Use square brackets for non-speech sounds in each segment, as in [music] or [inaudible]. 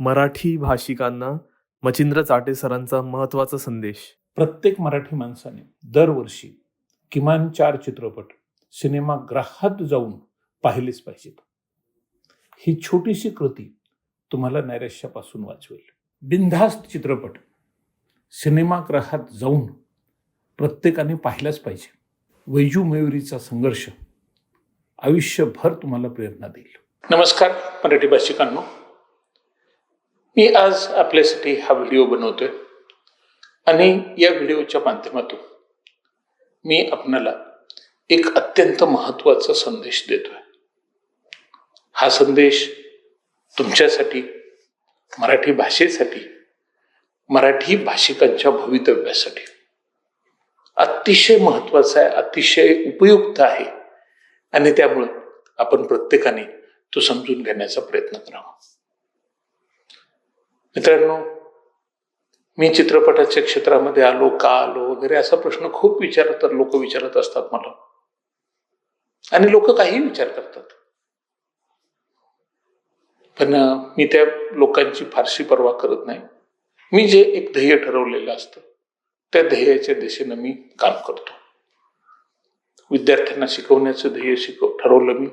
मराठी भाषिकांना मचिंद्र चाटे सरांचा महत्त्वाचा संदेश. प्रत्येक मराठी माणसाने दरवर्षी किमान चार चित्रपट सिनेमागृहात जाऊन पाहिलेच पाहिजेत. ही छोटीशी कृती तुम्हाला नैराश्यापासून वाचवेल. बिनधास्त चित्रपट सिनेमागृहात जाऊन प्रत्येकाने पाहिलाच पाहिजे. वैजू मयुरीचा संघर्ष आयुष्यभर तुम्हाला प्रेरणा देईल. नमस्कार मराठी भाषिकांनो. मी आज आपल्यासाठी हा व्हिडिओ बनवतोय आणि या व्हिडिओच्या माध्यमातून मी आपणाला एक अत्यंत महत्त्वाचा संदेश देतोय. हा संदेश तुमच्यासाठी मराठी भाषेसाठी मराठी भाषिकांच्या भवितव्यासाठी अतिशय महत्त्वाचा आहे अतिशय उपयुक्त आहे आणि त्यामुळं आपण प्रत्येकाने तो समजून घेण्याचा प्रयत्न करावा. मित्रांनो मी चित्रपटाच्या क्षेत्रामध्ये आलो का आलो वगैरे असा प्रश्न खूप विचारतात लोक विचारत असतात मला. आणि लोक काही विचार करतात. पण मी त्या लोकांची फारशी पर्वा करत नाही. मी जे एक ध्येय ठरवलेलं असतं त्या ध्येयाच्या दिशेनं मी काम करतो. विद्यार्थ्यांना शिकवण्याचं ध्येय शिकव ठरवलं मी.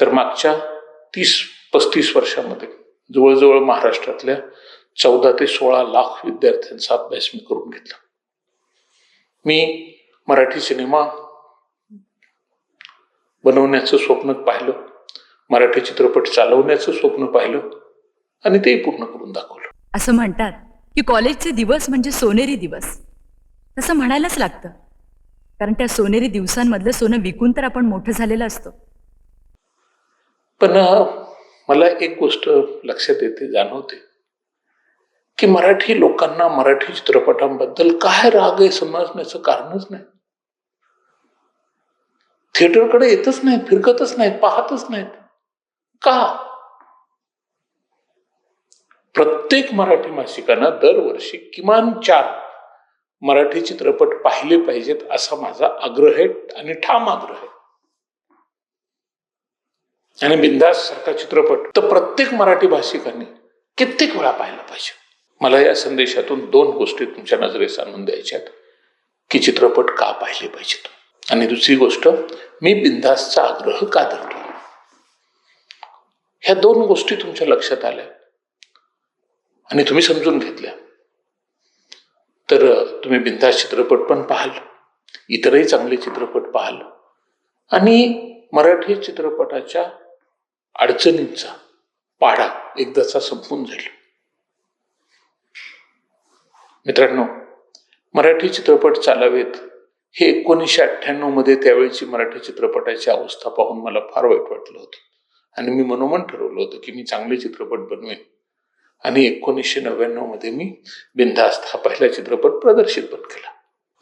तर मागच्या तीस पस्तीस वर्षामध्ये जवळजवळ महाराष्ट्रातल्या चौदा ते सोळा लाख विद्यार्थ्यांचा अभ्यास मी करून घेतला. मी मराठी सिनेमा बनवण्याचं स्वप्न पाहिलं मराठी चित्रपट चालवण्याचं स्वप्न पाहिलं आणि तेही पूर्ण करून दाखवलं. असं म्हणतात की कॉलेजचे दिवस म्हणजे सोनेरी दिवस. तसं म्हणायलाच लागतं. कारण त्या सोनेरी दिवसांमधलं सोनं विकून तर आपण मोठं झालेलं असतो. पण मला एक गोष्ट लक्षात येते जाणवते की मराठी लोकांना मराठी चित्रपटांबद्दल काय राग आहे समजण्याचं कारणच नाही. थिएटरकडे येतच नाही फिरकतच नाहीत पाहतच नाहीत. का? प्रत्येक मराठी मासिकानं दरवर्षी किमान चार मराठी चित्रपट पाहिले पाहिजेत असा माझा आग्रह आहे आणि ठाम आग्रह आहे. आणि बिंदास सारखा चित्रपट तर प्रत्येक मराठी भाषिकांनी कित्येक वेळा पाहायला पाहिजे. मला या संदेशातून दोन गोष्टी तुमच्या नजरेस आणून द्यायच्यात की चित्रपट का पाहिले पाहिजेत? आणि दुसरी गोष्ट मी बिंदासचा आग्रह का धरतो? ह्या दोन गोष्टी तुमच्या लक्षात आल्या आणि तुम्ही समजून घेतल्या. तर तुम्ही बिंदास चित्रपट पण पाहाल इतरही चांगले चित्रपट पाहाल आणि मराठी चित्रपटाच्या अडचणींचा पाढा एकदाचा संपून जाईल. मित्रांनो मराठी चित्रपट चालावेत हे एकोणीसशे अठ्ठ्याण्णवमध्ये त्यावेळीची मराठी चित्रपटाची अवस्था पाहून मला फार वाईट वाटलं होतं. आणि मी मनोमन ठरवलं होतं की मी चांगले चित्रपट बनवेन. आणि एकोणीसशे नव्याण्णवमध्ये मी बिनधास्त हा पहिला चित्रपट प्रदर्शित पण केला.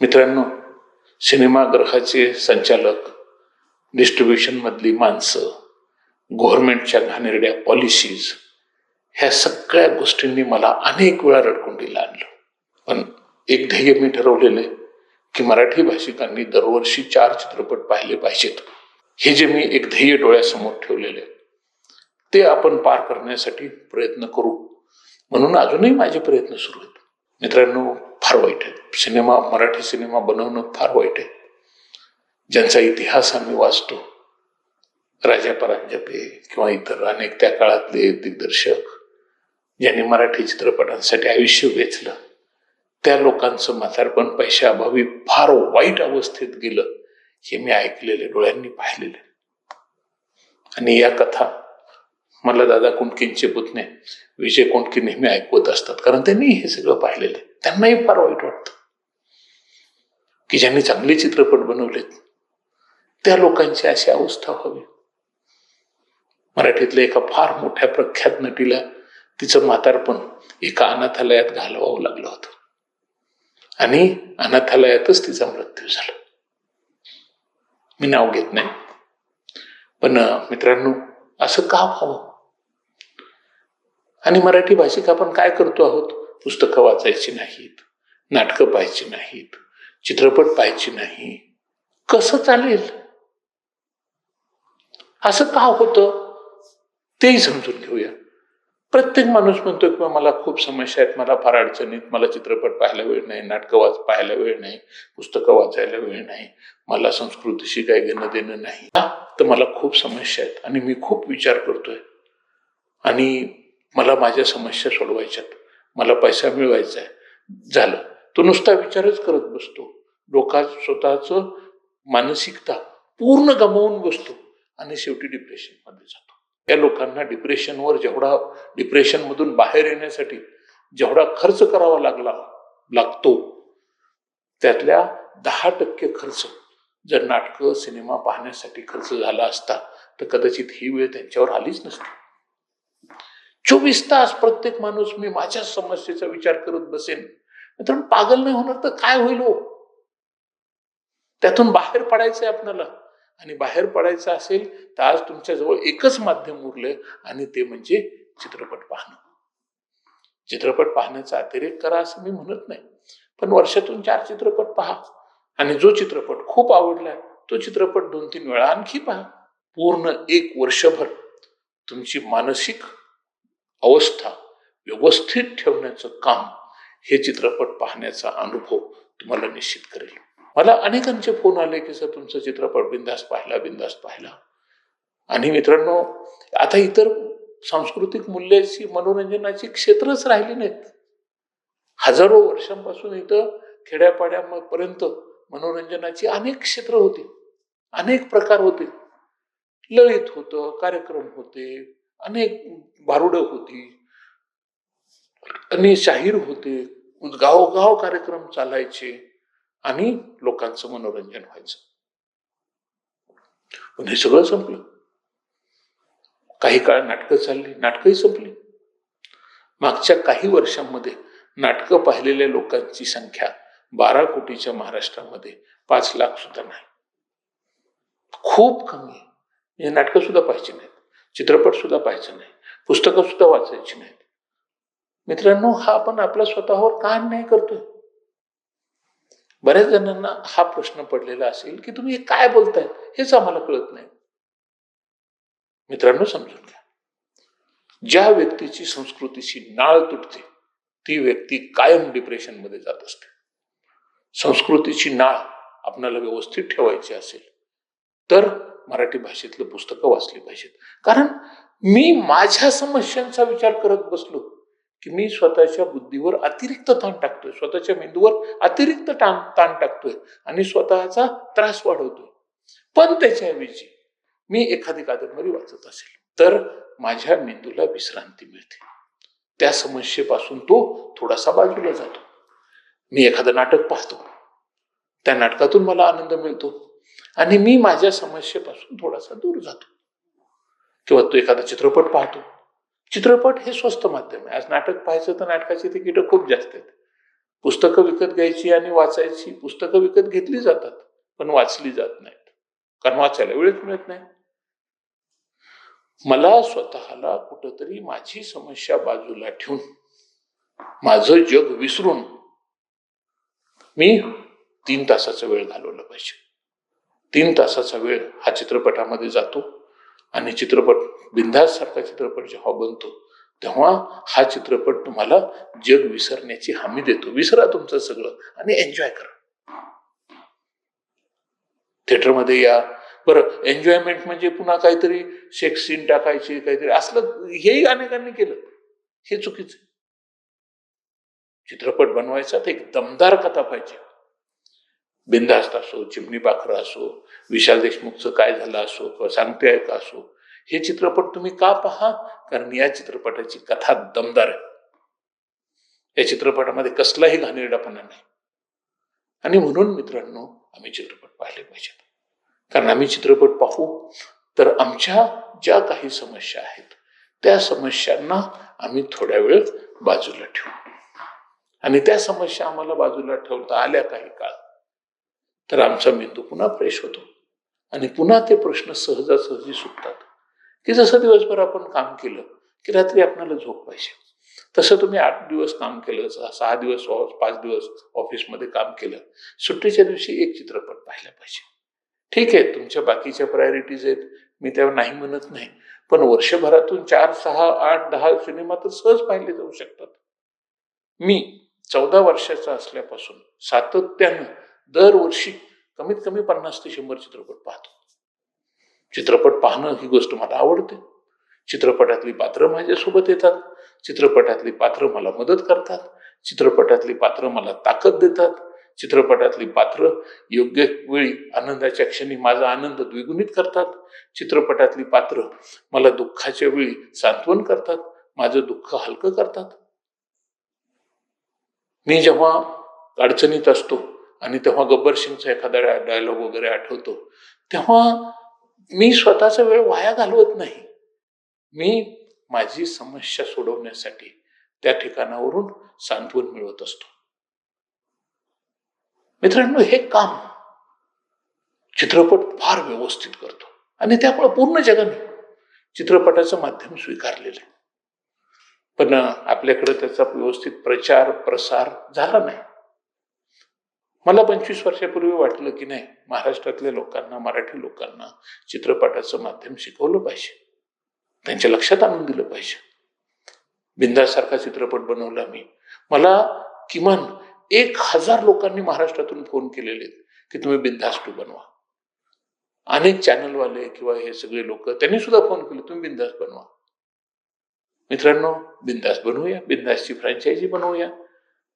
मित्रांनो सिनेमागृहाचे संचालक डिस्ट्रीब्युशन मधली माणसं गव्हर्नमेंटच्या घाणेरड्या पॉलिसीज ह्या सगळ्या गोष्टींनी मला अनेक वेळा रडकुंडीला आणलं पण एक ध्येय मी ठरवलेलं आहे की मराठी भाषिकांनी दरवर्षी चार चित्रपट पाहिले पाहिजेत. हे जे मी एक ध्येय डोळ्यासमोर ठेवलेले ते आपण पार करण्यासाठी प्रयत्न करू. म्हणून अजूनही माझे प्रयत्न सुरू आहेत. मित्रांनो फार वाईट आहे. सिनेमा मराठी सिनेमा बनवणं फार वाईट आहे. ज्यांचा इतिहास आम्ही वाचतो राजा परांजपे किंवा इतर अनेक त्या काळातले दिग्दर्शक ज्यांनी मराठी चित्रपटांसाठी आयुष्य वेचलं त्या लोकांचं म्हातारपण पैशाअभावी फार वाईट अवस्थेत गेलं हे मी ऐकलेले डोळ्यांनी पाहिलेले. आणि या कथा मला दादा कुंडकींचे पुतणे विजय कोंडके नेहमी ऐकवत असतात कारण त्यांनी हे सगळं पाहिलेलं आहे. त्यांनाही फार वाईट वाटतं की ज्यांनी चांगले चित्रपट बनवलेत त्या लोकांची अशी अवस्था व्हावी. मराठीतल्या एका फार मोठ्या प्रख्यात नटीला तिचं म्हातारपण एका अनाथालयात घालवावं लागलं होतं. आणि अनाथालयातच तिचा मृत्यू झाला. मी नाव घेत नाही. पण मित्रांनो असं का व्हावं? आणि मराठी भाषिक आपण काय करतो आहोत? पुस्तकं वाचायची नाहीत नाटकं पाहायची नाहीत चित्रपट पाहायची नाही. कसं चालेल? असं का होतं? तेही समजून घेऊया. प्रत्येक माणूस म्हणतो किंवा मला खूप समस्या आहेत मला फार अडचणीत मला चित्रपट पाहायला वेळ नाही नाटकं वाच पाहायला वेळ नाही पुस्तकं वाचायला वेळ नाही मला संस्कृतीशी काय घेणं देणं नाही. तर मला खूप समस्या आहेत आणि मी खूप विचार करतोय. आणि मला माझ्या समस्या सोडवायच्यात मला पैसा मिळवायचा आहे. झालं. तो नुसता विचारच करत बसतो. डोका स्वतःच मानसिकता पूर्ण गमावून बसतो आणि शेवटी डिप्रेशनमध्ये जातो. या लोकांना डिप्रेशनवर जेवढा डिप्रेशन मधून बाहेर येण्यासाठी जेवढा खर्च करावा लागला लागतो त्यातल्या दहा टक्के खर्च जर नाटकं सिनेमा पाहण्यासाठी खर्च झाला असता तर कदाचित ही वेळ त्यांच्यावर आलीच नसती. चोवीस तास प्रत्येक माणूस मी माझ्या समस्येचा विचार करत बसेन. मित्रांनो पागल नाही होणार तर काय होईल हो? त्यातून बाहेर पडायचंय आपल्याला. आणि बाहेर पडायचं असेल तर आज तुमच्याजवळ एकच माध्यम उरलं आणि ते म्हणजे चित्रपट पाहणं. चित्रपट पाहण्याचा अतिरेक करा असं मी म्हणत नाही. पण वर्षातून चार चित्रपट पहा. आणि जो चित्रपट खूप आवडला तो चित्रपट दोन तीन वेळा आणखी पहा. पूर्ण एक वर्षभर तुमची मानसिक अवस्था व्यवस्थित ठेवण्याचं काम हे चित्रपट पाहण्याचा अनुभव तुम्हाला निश्चित करेल. मला अनेकांचे फोन आले की सर तुमचा चित्रपट बिंदास पाहिला बिंदास पाहिला. आणि मित्रांनो आता इतर सांस्कृतिक मूल्याची मनोरंजनाची क्षेत्रच राहिली नाहीत. हजारो वर्षांपासून इथं खेड्यापाड्यापर्यंत मनोरंजनाची अनेक क्षेत्र होती अनेक प्रकार होते. ललित होतं कार्यक्रम होते अनेक भारुडं होती आणि शाहीर होते. गावोगाव कार्यक्रम चालायचे. आणि लोकांचं मनोरंजन व्हायचं. पण हे सगळं संपलं. काही काळ नाटकं चालली नाटकंही संपली. मागच्या काही वर्षांमध्ये नाटकं पाहिलेल्या लोकांची संख्या बारा कोटीच्या महाराष्ट्रामध्ये पाच लाख सुद्धा नाही. खूप कमी म्हणजे नाटकं सुद्धा पाहायची नाहीत. चित्रपट सुद्धा पाहायचं नाही. पुस्तकं सुद्धा वाचायची नाहीत. मित्रांनो हा आपण आपल्या स्वतःवर का अन्याय करतोय? बऱ्याच जणांना हा प्रश्न पडलेला असेल की तुम्ही हे काय बोलताय? हेच आम्हाला कळत नाही. मित्रांनो समजून घ्या. ज्या व्यक्तीची संस्कृतीची नाळ तुटते ती व्यक्ती कायम डिप्रेशनमध्ये जात असते. संस्कृतीची नाळ आपणाला व्यवस्थित ठेवायची असेल तर मराठी भाषेतलं पुस्तकं वाचली पाहिजेत. कारण मी माझ्या समस्यांचा विचार करत बसलो की मी स्वतःच्या बुद्धीवर अतिरिक्त ताण टाकतोय. स्वतःच्या मेंदूवर अतिरिक्त ताण ताण टाकतोय आणि स्वतःचा त्रास वाढवतोय. पण त्याच्याऐवजी मी एखादी कादंबरी वाचत असेल तर माझ्या मेंदूला विश्रांती मिळते. त्या समस्येपासून तो थोडासा बाजूला जातो. मी एखादं नाटक पाहतो. त्या नाटकातून मला आनंद मिळतो आणि मी माझ्या समस्येपासून थोडासा दूर जातो. किंवा तो एखादा चित्रपट पाहतो. चित्रपट हे स्वस्त माध्यम आहे. आज नाटक पाहायचं तर नाटकाची तिकीटं खूप जास्त आहेत. पुस्तकं विकत घ्यायची आणि वाचायची पुस्तकं विकत घेतली जातात पण वाचली जात नाहीत. कारण वाचायला वेळच मिळत नाही. मला स्वतःला कुठंतरी माझी समस्या बाजूला ठेवून माझं जग विसरून मी तीन तासाचा वेळ घालवला पाहिजे. तीन तासाचा वेळ हा चित्रपटामध्ये जातो. आणि चित्रपट बिंदास सारखा चित्रपट जेव्हा बनतो तेव्हा हा चित्रपट तुम्हाला जग विसरण्याची हमी देतो. विसरा तुमचं सगळं आणि एन्जॉय करा. थिएटरमध्ये या. बरं एन्जॉयमेंट म्हणजे पुन्हा काहीतरी सेक्स सीन टाकायची काहीतरी असलं हेही अनेकांनी केलं. हे चुकीचं चित्रपट बनवायचा तर एक दमदार कथा पाहिजे. बिंदास्त असो चिमणी पाखरं असो विशाल देशमुखचं काय झालं असो किंवा सांगते आहे का असो हे चित्रपट तुम्ही का पहा? कारण या चित्रपटाची कथा दमदार आहे. या चित्रपटामध्ये कसलाही घाणेरडापणा नाही. आणि म्हणून मित्रांनो आम्ही चित्रपट पाहिले पाहिजेत. कारण आम्ही चित्रपट पाहू तर आमच्या ज्या काही समस्या आहेत त्या समस्यांना आम्ही थोड्या वेळ बाजूला ठेवू. आणि त्या समस्या आम्हाला बाजूला ठेवता आल्या काही काळ तर आमचा मेंदू पुन्हा फ्रेश होतो. आणि पुन्हा ते प्रश्न सहजासहजी सुटतात. की जसं दिवसभर आपण काम केलं की रात्री आपल्याला झोप पाहिजे. तसं तुम्ही आठ दिवस काम केलं सहा दिवस पाच दिवस ऑफिसमध्ये काम केलं सुट्टीच्या दिवशी एक चित्रपट पाहिला पाहिजे. ठीक आहे तुमच्या बाकीच्या प्रायोरिटीज आहेत मी त्यावर नाही म्हणत नाही. पण वर्षभरातून चार सहा आठ दहा सिनेमा तर सहज पाहिले जाऊ शकतात. मी चौदा वर्षाचा असल्यापासून सातत्यानं दरवर्षी कमीत कमी पन्नास ते शंभर चित्रपट पाहतो. चित्रपट पाहणं ही गोष्ट मला आवडते. चित्रपटातली पात्र माझ्यासोबत येतात. चित्रपटातली पात्र मला मदत करतात. चित्रपटातली पात्र मला ताकद देतात. चित्रपटातली पात्र योग्य वेळी आनंदाच्या क्षणी माझा आनंद द्विगुणित करतात. चित्रपटातली पात्र मला दुःखाच्या वेळी सांत्वन करतात. माझं दुःख हलकं करतात. मी जेव्हा अडचणीत असतो आणि तेव्हा गब्बर सिंगचा एखादा डायलॉग वगैरे आठवतो तेव्हा मी स्वतःचा वेळ वाया घालवत नाही. मी माझी समस्या सोडवण्यासाठी त्या ठिकाणावरून सांत्वन मिळवत असतो. मित्रांनो हे काम चित्रपट फार व्यवस्थित करतो आणि त्यामुळे पूर्ण जगाने चित्रपटाचं माध्यम स्वीकारलेलं आहे. पण आपल्याकडे त्याचा व्यवस्थित प्रचार प्रसार झाला नाही. मला पंचवीस वर्षापूर्वी वाटलं की नाही महाराष्ट्रातल्या लोकांना मराठी लोकांना चित्रपटाचं माध्यम शिकवलं पाहिजे. त्यांच्या लक्षात आणून दिलं पाहिजे. बिंदासारखा चित्रपट बनवला मी. मला किमान एक हजार लोकांनी महाराष्ट्रातून फोन केलेले आहेत की तुम्ही बिंदास टू बनवा. अनेक चॅनलवाले किंवा हे सगळे लोक त्यांनी सुद्धा फोन केले तुम्ही बिंदास बनवा. मित्रांनो बिंदास बनवूया बिंदासची फ्रँचायझी बनवूया.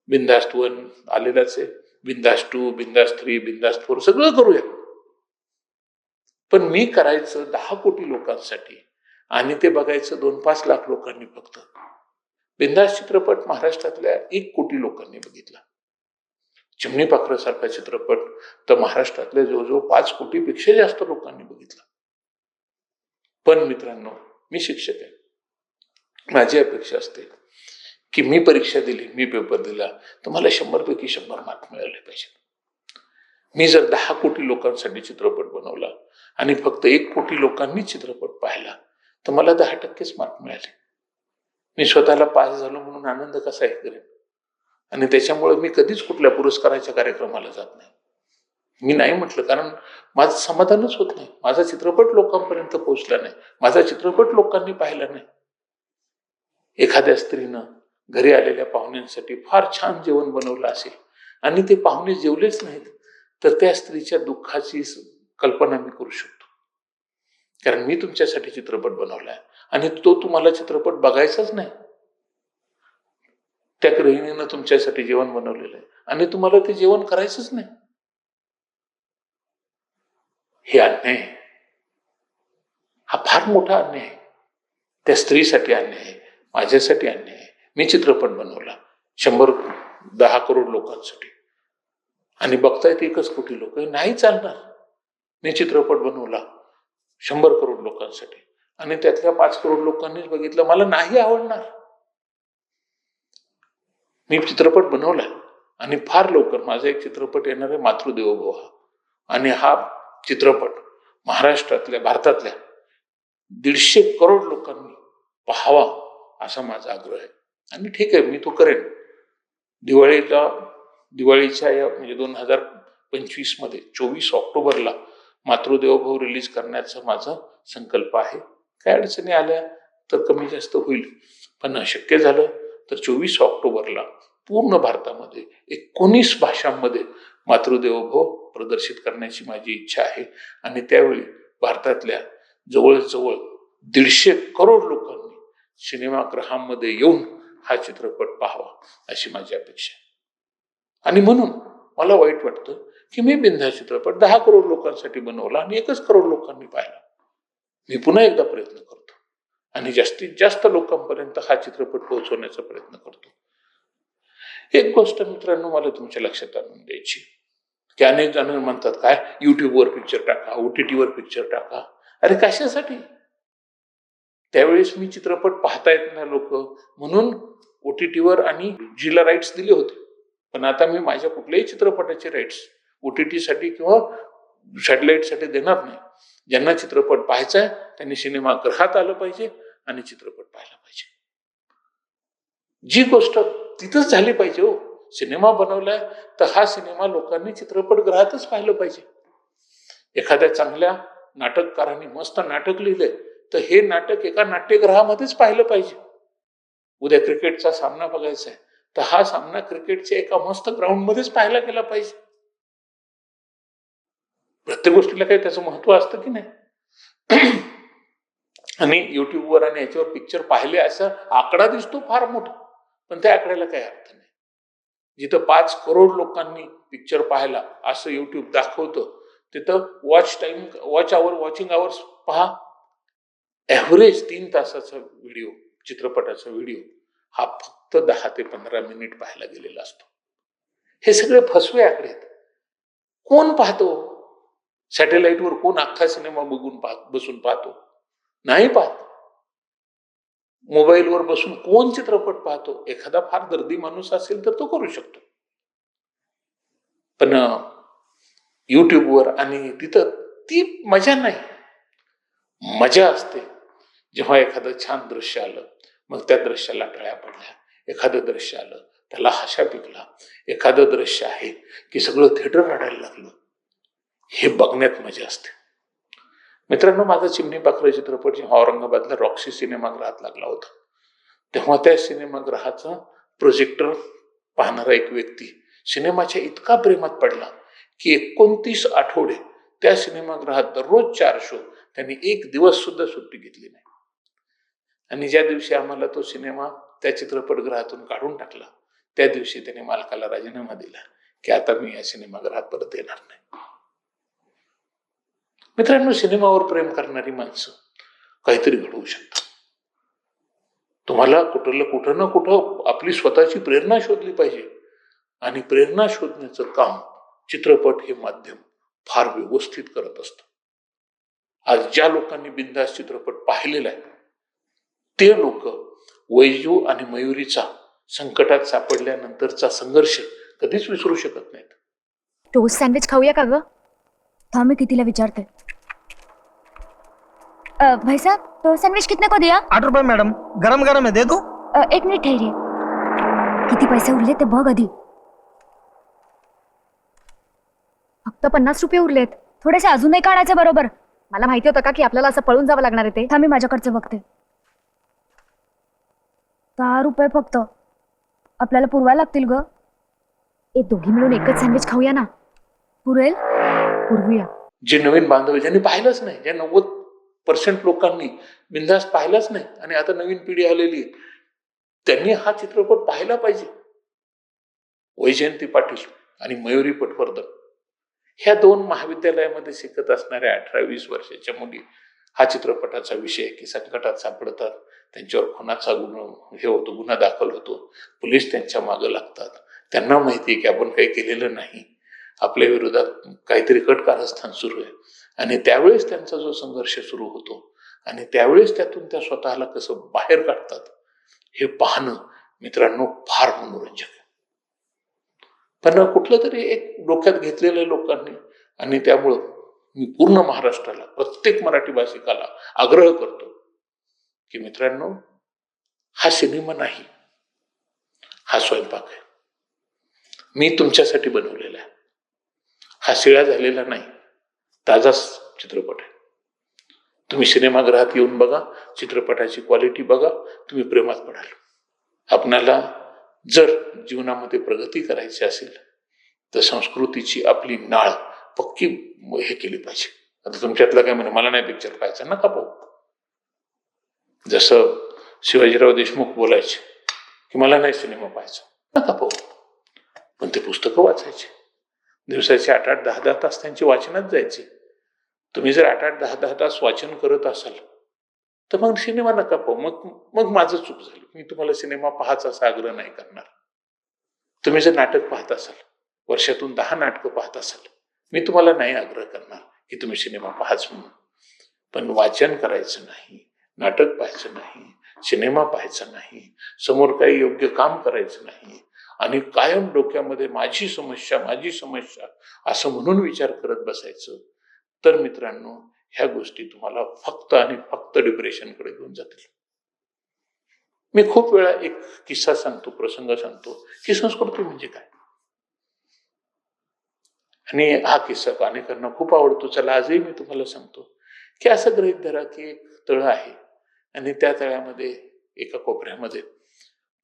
बिंदास वन आलेलाच आहे. बिंदास टू बिंदास थ्री बिंदास फोर सगळं करूया. पण मी करायचं दहा कोटी लोकांसाठी आणि ते बघायचं दोन पाच लाख लोकांनी फक्त. बिंदास चित्रपट महाराष्ट्रातल्या एक कोटी लोकांनी बघितला. चिमणी पाखरासारखा चित्रपट तर महाराष्ट्रातल्या जवळजवळ पाच कोटीपेक्षा जास्त लोकांनी बघितला. पण मित्रांनो मी शिक्षक आहे. माझी अपेक्षा असते की मी परीक्षा दिली मी पेपर दिला तर मला शंभर शंभर मार्क मिळाले पाहिजेत. मी जर दहा कोटी लोकांसाठी चित्रपट बनवला आणि फक्त एक कोटी लोकांनी चित्रपट पाहिला तर मला दहा टक्केच मार्क मिळाले. मी स्वतःला पास झालो म्हणून आनंद कसा आहे करेन आणि त्याच्यामुळे मी कधीच कुठल्या पुरस्काराच्या कार्यक्रमाला जात नाही. मी नाही म्हटलं कारण माझं समाधानच होत नाही. माझा चित्रपट लोकांपर्यंत पोहोचला नाही. माझा चित्रपट लोकांनी पाहिला नाही. एखाद्या स्त्रीनं घरी आलेल्या पाहुण्यांसाठी फार छान जेवण बनवलं असेल. आणि ते पाहुणे जेवलेच नाहीत तर त्या स्त्रीच्या दुःखाची कल्पना मी करू शकतो. कारण मी तुमच्यासाठी चित्रपट बनवलाय आणि तो तुम्हाला चित्रपट बघायचाच नाही. त्या गृहिणीनं तुमच्यासाठी जेवण बनवलेलं आहे आणि तुम्हाला ते जेवण करायचंच नाही. हे अन्याय आहे. हा फार मोठा अन्याय आहे. त्या स्त्रीसाठी अन्याय आहे माझ्यासाठी अन्याय आहे. मी चित्रपट बनवला. शंभर दहा करोड लोकांसाठी. आणि बघतायत एकच कोटी लोक. नाही चालणार. मी चित्रपट बनवला. शंभर करोड लोकांसाठी. आणि त्यातल्या पाच करोड लोकांनीच बघितलं. मला नाही आवडणार. मी चित्रपट बनवला. आणि फार लवकर माझा एक चित्रपट येणार आहे मातृदेवोभव हा आणि हा चित्रपट महाराष्ट्रातल्या भारतातल्या दीडशे करोड लोकांनी पाहावा असा माझा आग्रह आहे. आणि ठीक आहे मी तो करेन. दिवाळीला दिवाळीच्या या म्हणजे दोन हजार पंचवीसमध्ये चोवीस ऑक्टोबरला मातृदेवभाव रिलीज करण्याचा माझा संकल्प आहे. काय अडचणी आल्या तर कमी जास्त होईल. पण शक्य झालं तर चोवीस ऑक्टोबरला पूर्ण भारतामध्ये एकोणीस भाषांमध्ये मातृदेवभाव प्रदर्शित करण्याची माझी इच्छा आहे. आणि त्यावेळी भारतातल्या जवळजवळ दीडशे करोड लोकांनी सिनेमागृहांमध्ये येऊन हा चित्रपट पाहावा अशी माझी अपेक्षा आहे. आणि म्हणून मला वाईट वाटतं की मी बिंधा चित्रपट दहा करोड लोकांसाठी बनवला आणि एकच करोड लोकांनी पाहिला. मी पुन्हा एकदा प्रयत्न करतो आणि जास्तीत जास्त लोकांपर्यंत हा चित्रपट पोहोचवण्याचा प्रयत्न करतो. एक गोष्ट मित्रांनो मला तुमच्या लक्षात आणून द्यायची की अनेक जण म्हणतात काय? युट्यूबवर पिक्चर टाका ओ टी टीवर पिक्चर टाका. अरे कशासाठी? त्यावेळेस मी चित्रपट पाहता येत नाही लोक. म्हणून ओ टी टीवर आणि जीला राईट्स दिले होते. पण आता मी माझ्या कुठल्याही चित्रपटाचे राईट्स ओ टी टीसाठी किंवा सॅटेलाईटसाठी देणार नाही. ज्यांना चित्रपट पाहायचा आहे त्यांनी सिनेमागृहात आलं पाहिजे आणि चित्रपट पाहायला पाहिजे. जी गोष्ट तिथंच झाली पाहिजे हो. सिनेमा बनवलाय तर हा सिनेमा लोकांनी चित्रपटगृहातच पाहिलं पाहिजे. एखाद्या चांगल्या नाटककारांनी मस्त नाटक लिहिलंय तर हे नाटक एका नाट्यगृहामध्येच पाहिलं पाहिजे. उद्या क्रिकेटचा सामना बघायचा आहे तर हा सामना क्रिकेटच्या एका मस्त ग्राउंडमध्येच पाहायला गेला पाहिजे. प्रत्येक गोष्टीला काही त्याचं महत्त्व असतं की नाही? आणि युट्यूबवर आणि याच्यावर पिक्चर पाहिले असा आकडा दिसतो फार मोठा पण त्या आकड्याला काही अर्थ नाही. जिथं पाच करोड लोकांनी पिक्चर पाहिला असं युट्यूब दाखवतं तिथं watch time watch hour watching hours पहा ॲव्हरेज तीन तासाचा व्हिडिओ चित्रपटाचा व्हिडिओ हा फक्त दहा ते पंधरा मिनिट पाहायला गेलेला असतो. हे सगळे फसवे आकडे आहेत. कोण पाहतो? सॅटेलाइटवर कोण अख्खा सिनेमा बघून पाहत बसून पाहतो? नाही पाहत. मोबाईलवर बसून कोण चित्रपट पाहतो? एखादा फार दर्दी माणूस असेल तर तो करू शकतो. पण युट्यूबवर आणि तिथं ती मजा नाही. मजा असते. जेव्हा एखादं छान दृश्य आलं मग त्या दृश्याला टळ्या पडल्या. एखादं दृश्य आलं त्याला हशा पिकला. एखादं दृश्य आहे की सगळं थिएटर रडायला लागलं. हे बघण्यात मजा असते. मित्रांनो माझा चिमणी पाखरं चित्रपट जेव्हा औरंगाबादला रॉक्सी सिनेमागृहात लागला होता तेव्हा त्या सिनेमागृहाचा प्रोजेक्टर पाहणारा एक व्यक्ती सिनेमाच्या इतका प्रेमात पडला की एकोणतीस आठवडे त्या सिनेमागृहात दररोज चार शो त्यांनी एक दिवस सुद्धा सुट्टी घेतली नाही. आणि ज्या दिवशी आम्हाला तो सिनेमा त्या चित्रपटगृहातून काढून टाकला त्या दिवशी त्याने मालकाला राजीनामा दिला की आता मी या सिनेमागृहात परत येणार नाही. मित्रांनो सिनेमावर प्रेम करणारी माणसं काहीतरी घडवू शकतात. तुम्हाला कुठलं कुठं ना कुठं आपली स्वतःची प्रेरणा शोधली पाहिजे आणि प्रेरणा शोधण्याचं काम चित्रपट हे माध्यम फार व्यवस्थित करत असतं. आज ज्या लोकांनी बिंदास चित्रपट पाहिलेला आहे ते लोक वैजू आणि मयुरीचा संकटात सापडल्यानंतरचा संघर्ष कधीच विसरू शकत नाहीत. टोस्ट सँडविच खाऊया का ग? थांब मी कितीला विचारते. अ, भाई साहब टोस्ट सँडविच कितने को दिया? आठ रुपये मॅडम गरम गरम आहे दे तू. अ, एक मिनिट ठेरिये किती पैसे उरले ते बघ आधी. फक्त पन्नास रुपये उरलेत. थोडेसे अजूनही काढायचे बरोबर. मला माहिती होतं का की आपल्याला असं पळून जावं लागणार आहे ते? थांब मी माझ्याकडचे बघते. दहा रुपये फक्त. आपल्याला पुरवायला लागतील ग. ए दोघी मिळून एकच सँडविच खाऊया ना. पुरेल? पुरवूया. जे नवीन बांधव ज्यांनी पाहिलंच नाही ज्या नव्वद पर्सेंट लोकांनी बिंदास पाहिलंच नाही आणि आता नवीन पिढी आलेली आहे त्यांनी हा चित्रपट पाहिला पाहिजे. वैजयंती पाटील आणि मयुरी पटवर्धन ह्या दोन महाविद्यालयामध्ये शिकत असणाऱ्या अठरा वीस वर्षाच्या मुली हा चित्रपटाचा विषय की संकटात सापडतात. त्यांच्यावर खुनाचा गुन्हा हे होतो गुन्हा दाखल होतो. पोलीस त्यांच्या मागं लागतात. त्यांना माहिती आहे की आपण काही केलेलं नाही. आपल्या विरोधात काहीतरी कट कारस्थान सुरू आहे. आणि त्यावेळेस त्यांचा जो संघर्ष सुरू होतो आणि त्यावेळेस त्यातून त्या स्वतःला कसं बाहेर काढतात हे पाहणं मित्रांनो फार मनोरंजक आहे. पण कुठलं तरी एक डोक्यात घेतलेलं लोकांनी आणि त्यामुळं मी पूर्ण महाराष्ट्राला प्रत्येक मराठी भाषिकाला आग्रह करतो की मित्रांनो हा सिनेमा नाही हा स्वयंपाक आहे. मी तुमच्यासाठी बनवलेला आहे. हा शिळा झालेला नाही ताजाच चित्रपट आहे. तुम्ही सिनेमागृहात येऊन बघा चित्रपटाची क्वालिटी बघा तुम्ही प्रेमात पडाल. आपणाला जर जीवनामध्ये प्रगती करायची असेल तर संस्कृतीची आपली नाळ पक्की हे केली पाहिजे. आता तुमच्यातलं काय म्हणे मला नाही पिक्चर पाहायचा नका पाहू. जसं शिवाजीराव देशमुख बोलायचे की मला नाही सिनेमा पाहायचा नका पाहू. पण ते पुस्तकं वाचायचे. दिवसाचे आठ आठ दहा दहा तास त्यांची वाचनात जायचे. तुम्ही जर आठ आठ दहा दहा तास वाचन करत असाल तर मग सिनेमा नका पाहू. मग मग माझं चूक झालं. मी तुम्हाला सिनेमा पाहायचा असा आग्रह नाही करणार. तुम्ही जर नाटक पाहत असाल वर्षातून दहा नाटकं पाहत असाल मी तुम्हाला नाही आग्रह करणार की तुम्ही सिनेमा पाहाच म्हणून. पण वाचन करायचं नाही. नाटक पाहायचं नाही सिनेमा पाहायचा नाही समोर काही योग्य काम करायचं नाही आणि कायम डोक्यामध्ये माझी समस्या माझी समस्या असं म्हणून विचार करत बसायचं तर मित्रांनो ह्या गोष्टी तुम्हाला फक्त आणि फक्त डिप्रेशनकडे घेऊन जातील. मी खूप वेळा एक किस्सा सांगतो प्रसंग सांगतो. की संस्कृती म्हणजे काय? आणि हा किस्सा अनेकांना खूप आवडतो. चला आजही मी तुम्हाला सांगतो. की असं गृहित धरा की एक तळ आहे. आणि त्या तळ्यामध्ये एका कोपऱ्यामध्ये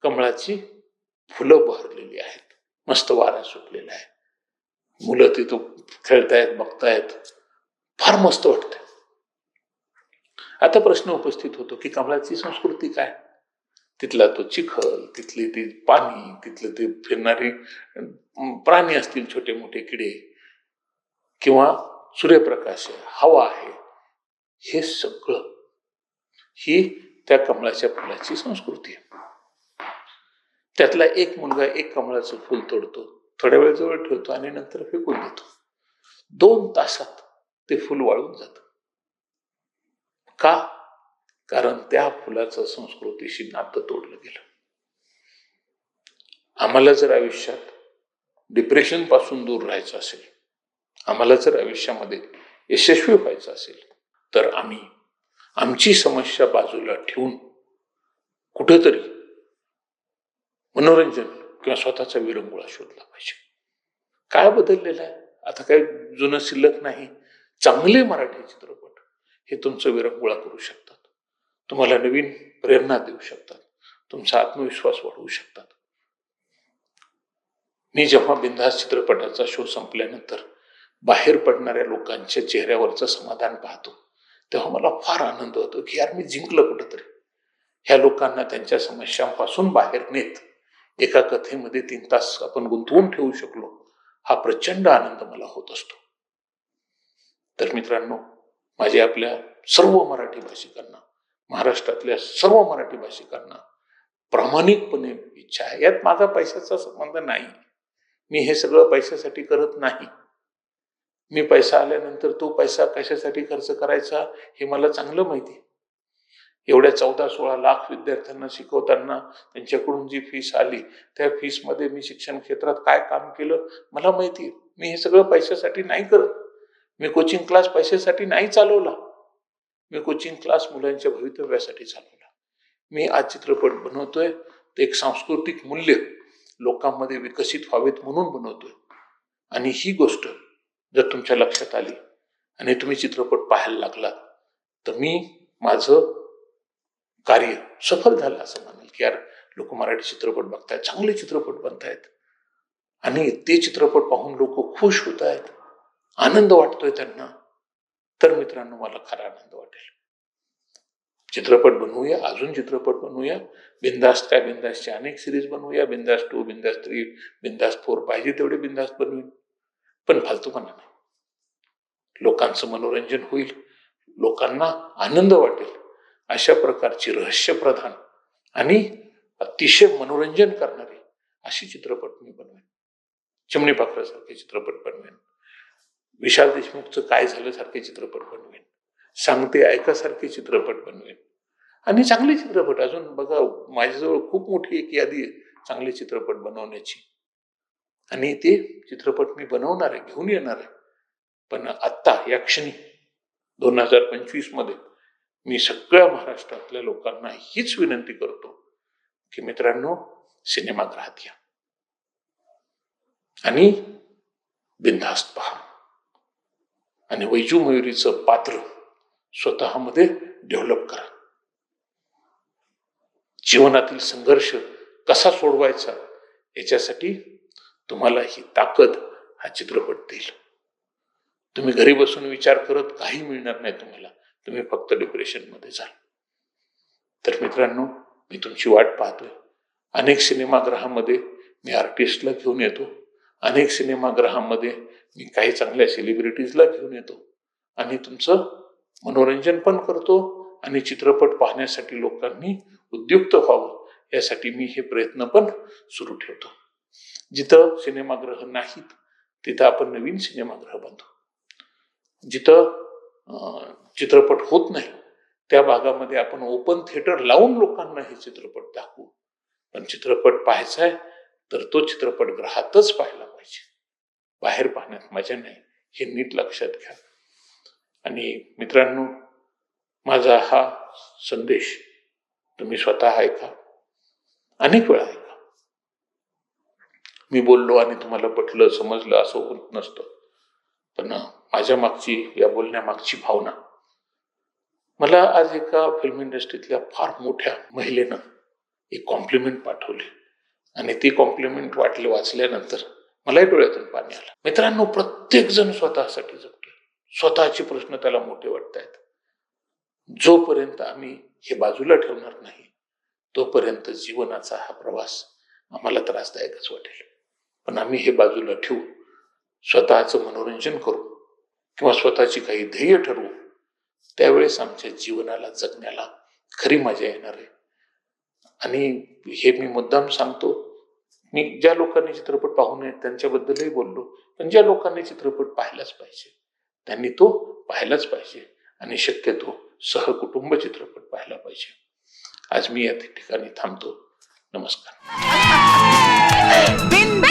कमळाची फुलं बहरलेली आहेत. मस्त वारा सुटलेला आहे मुलं तिथं खेळतायत बघतायत. फार मस्त वाटत आता प्रश्न उपस्थित होतो की कमळाची संस्कृती काय? तिथला तो चिखल तिथली ती पाणी तिथले ते फिरणारे प्राणी असतील छोटे मोठे किडे किंवा सूर्यप्रकाश आहे हवा आहे हे सगळं ही त्या कमळाच्या फुलाची संस्कृती आहे. त्यातला एक मुलगा एक कमळाचं फुल तोडतो थोड्या वेळ जवळ ठेवतो आणि नंतर फेकून देतो. दोन तासात ते फुल वाळून जात. का? कारण त्या फुलाचं संस्कृतीशी नातं तोडलं गेलं. आम्हाला जर आयुष्यात डिप्रेशनपासून दूर राहायचं असेल आम्हाला जर आयुष्यामध्ये यशस्वी व्हायचं असेल तर आम्ही आमची समस्या बाजूला ठेवून कुठंतरी मनोरंजन किंवा स्वतःचा विरंगुळा शोधला पाहिजे. काय बदललेलं आहे? आता काही जुनं शिल्लक नाही. चांगले मराठी चित्रपट हे तुमचं विरंगुळा करू शकतात. तुम्हाला नवीन प्रेरणा देऊ शकतात. तुमचा आत्मविश्वास वाढवू शकतात. मी जेव्हा बिंदास चित्रपटाचा शो संपल्यानंतर बाहेर पडणाऱ्या लोकांच्या चेहऱ्यावरचं समाधान पाहतो. तेव्हा मला फार आनंद होतो की यार मी जिंकलं कुठंतरी. ह्या लोकांना त्यांच्या समस्यांपासून बाहेर नेत. एका कथेमध्ये तीन तास आपण गुंतवून ठेवू शकलो. हा प्रचंड आनंद मला होत असतो. तर मित्रांनो माझे आपल्या सर्व मराठी भाषिकांना महाराष्ट्रातल्या सर्व मराठी भाषिकांना प्रामाणिकपणे इच्छा आहे. यात माझा पैशाचा संबंध नाही. मी हे सगळं पैशासाठी करत नाही. मी पैसा आल्यानंतर तो पैसा कशासाठी खर्च करायचा हे मला चांगलं माहिती आहे. एवढ्या चौदा सोळा लाख विद्यार्थ्यांना शिकवताना त्यांच्याकडून जी फीस आली त्या फीसमध्ये मी शिक्षण क्षेत्रात काय काम केलं मला माहिती मी हे सगळं पैशासाठी नाही करत. मी कोचिंग क्लास पैशासाठी नाही चालवला. मी कोचिंग क्लास मुलांच्या भवितव्यासाठी चालवला. मी आज चित्रपट बनवतोय. ते एक सांस्कृतिक मूल्य लोकांमध्ये विकसित व्हावेत म्हणून बनवतोय. आणि ही गोष्ट जर तुमच्या लक्षात आली आणि तुम्ही चित्रपट पाहायला लागलात तर मी माझं कार्य सफल झालं असं म्हणाल की यार लोक मराठी चित्रपट बघतायत चांगले चित्रपट बनतायत. आणि ते चित्रपट पाहून लोक खुश होत आहेत आनंद वाटतोय त्यांना. तर मित्रांनो मला खरा आनंद वाटेल. चित्रपट बनवूया अजून चित्रपट बनवूया. बिंदास त्या बिंदासचे अनेक सिरीज बनवूया. बिंदास टू बिंदास थ्री बिंदास फोर पाहिजे तेवढे बिंदास बनवूया पण फालतूपणा नाही. लोकांचं मनोरंजन होईल लोकांना आनंद वाटेल अशा प्रकारची रहस्यप्रधान आणि अतिशय मनोरंजन करणारी अशी चित्रपट मी बनवेन. चिमणी पाखरासारखे चित्रपट बनवेन. विशाल देशमुखचं काय झालं सारखे चित्रपट बनवेन. सांगते ऐकासारखे चित्रपट बनवेन. आणि चांगले चित्रपट अजून बघा माझ्याजवळ खूप मोठी एक यादी चांगले चित्रपट बनवण्याची. आणि ते चित्रपट मी बनवणार आहे घेऊन येणार आहे. पण आत्ता या क्षणी दोन हजार पंचवीसमध्ये मी सगळ्या महाराष्ट्रातल्या लोकांना हीच विनंती करतो की मित्रांनो सिनेमागृहात या. आणि बिनधास्त पहा. आणि वैजू मयुरीचं पात्र स्वतःमध्ये डेव्हलप करा. जीवनातील संघर्ष कसा सोडवायचा याच्यासाठी तुम्हाला ही ताकद हा चित्रपट देईल. तुम्ही घरी बसून विचार करत काही मिळणार नाही तुम्हाला. तुम्ही फक्त डिप्रेशनमध्ये जाल. तर मित्रांनो मी तुमची वाट पाहतोय. अनेक सिनेमागृहामध्ये मी आर्टिस्टला घेऊन येतो. अनेक सिनेमागृहामध्ये मी काही चांगल्या सेलिब्रिटीजला घेऊन येतो. आणि तुमचं मनोरंजन पण करतो आणि चित्रपट पाहण्यासाठी लोकांनी उद्युक्त व्हावं. यासाठी मी हे प्रयत्न पण सुरू ठेवतो. जिथं सिनेमागृह नाहीत तिथं आपण नवीन सिनेमागृह बांधू जिथं चित्रपट होत नाही त्या भागामध्ये आपण ओपन थिएटर लावून लोकांना हे चित्रपट दाखवू. पण चित्रपट पाहायचा आहे तर तो चित्रपट ग्रहातच पाहायला पाहिजे. बाहेर पाहण्यात मजा नाही हे नीट लक्षात घ्या. आणि मित्रांनो माझा हा संदेश तुम्ही स्वतः ऐका. अनेक वेळा ऐका. मी बोललो आणि तुम्हाला पटलं समजलं असं होत नसतं. पण माझ्या मागची या बोलण्यामागची भावना. मला आज एका फिल्म इंडस्ट्रीतल्या फार मोठ्या महिलेनं एक कॉम्प्लिमेंट पाठवली. आणि ती कॉम्प्लिमेंट वाटले वाचल्यानंतर मलाही डोळ्यातून पाणी आलं. मित्रांनो प्रत्येक जण स्वतःसाठी जगतोय. स्वतःचे प्रश्न त्याला मोठे वाटतायत. जोपर्यंत आम्ही हे बाजूला ठेवणार नाही तोपर्यंत जीवनाचा हा प्रवास आम्हाला त्रासदायकच वाटेल. पण आम्ही हे बाजूला ठेवू स्वतःचं मनोरंजन करू किंवा स्वतःची काही ध्येय ठरवू त्यावेळेस आमच्या जीवनाला जगण्याला खरी मजा येणार आहे. आणि हे मी मुद्दाम सांगतो मी ज्या लोकांनी चित्रपट पाहू नये त्यांच्याबद्दलही बोललो पण ज्या लोकांनी चित्रपट पाहिलाच पाहिजे त्यांनी तो पाहिलाच पाहिजे आणि शक्यतो सहकुटुंब चित्रपट पाहिला पाहिजे. आज मी या ठिकाणी थांबतो. नमस्कार. [laughs]